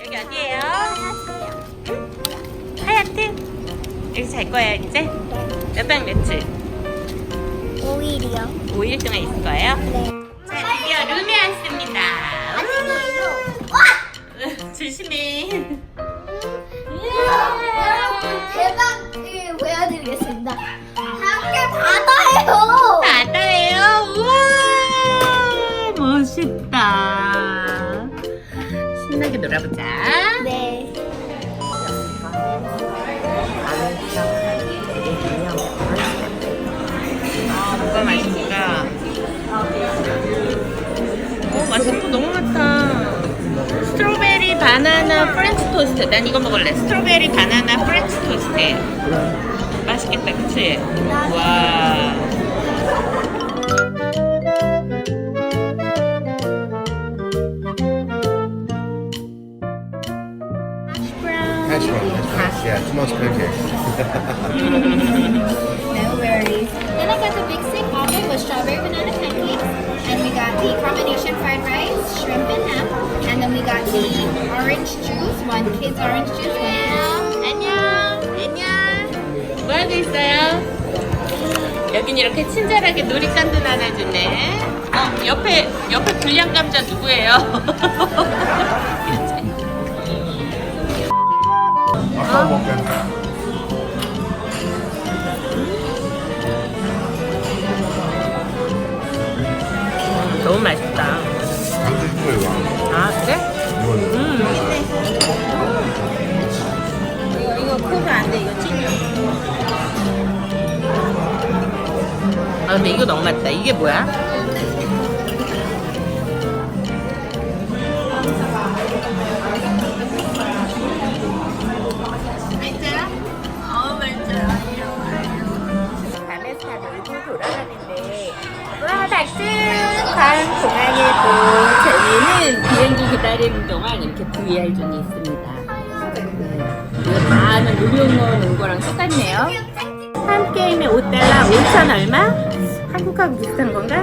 여기 어디예요? 하얗트? 여기 잘 거예요 이제? 몇 박 며칠? 5일이요. 5일 동안 있을 거예요? 네. 자 드디어 룸에 왔습니다. 와! 조심해 여러분 대박 을 보여드리겠습니다. 신나게 놀아보자. 네. 아 뭐가 맛있을까 오 맛있는 거 너무 많다. 스트로베리 바나나 프렌치 토스트. 난 이거 먹을래. 스트로베리 바나나 프렌치 토스트. 맛있겠다 그치? 와 Hash brown, that's right. Yeah, it's most pancakes. No worries. Then I got the big stick omelet with strawberry banana pancakes. And we got the combination fried rice, shrimp and ham. And then we got the orange juice, one kid's orange juice, one 안녕 안녕 뭐 하고 있어요? 여긴 이렇게 친절하게 놀이감도 나눠주네 어 옆에 옆에 불량 감자 누구예요? 아까 먹은 너무 맛있다. 아 그래? 이거는 음. 이거 이거 코가 안돼 이거 찐이야. 아 근데 이거 너무 맛있다. 이게 뭐야? 와 닥스 다음 공항에 또 저희는 비행기 기다리는 동안 이렇게 VR 존이 있습니다 네. 이거 다 아는 놀이용어 놓은 거랑 똑같네요 한 게임에 5달러 5천 얼마? 한국하고 비슷한 건가?